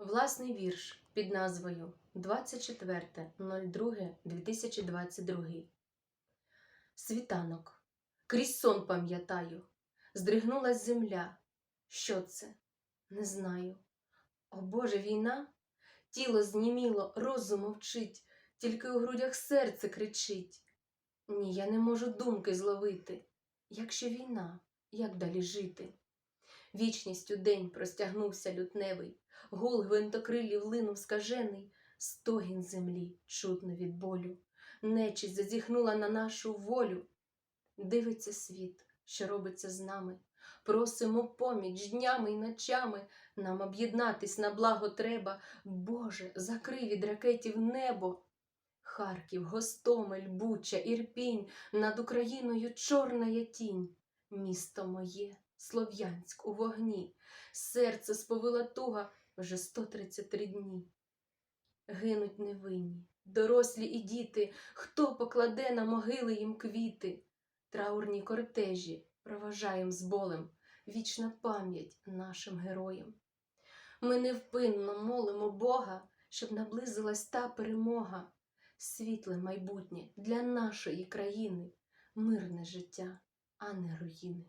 Власний вірш під назвою 24.02.2022 Світанок. Крізь сон пам'ятаю. Здригнулась земля. Що це? Не знаю. О Боже, війна? Тіло зніміло, розум мовчить, тільки у грудях серце кричить. Ні, я не можу думки зловити. Якщо війна, як далі жити? Вічністю день простягнувся лютневий, гул гвинтокрилів линув скажений, стогін землі чутно від болю, нечість зазіхнула на нашу волю. Дивиться світ, що робиться з нами. Просимо поміч днями й ночами. Нам об'єднатись на благо треба. Боже, закрий від ракетів небо. Харків, Гостомель, Буча, Ірпінь, над Україною чорна є тінь. Місто моє, Слов'янськ у вогні, серце сповила туга вже 133 дні. Гинуть невинні, дорослі і діти, хто покладе на могили їм квіти, траурні кортежі. Проважаєм з болем, вічна пам'ять нашим героям. Ми невпинно молимо Бога, щоб наблизилась та перемога, світле майбутнє для нашої країни, мирне життя, а не руїни.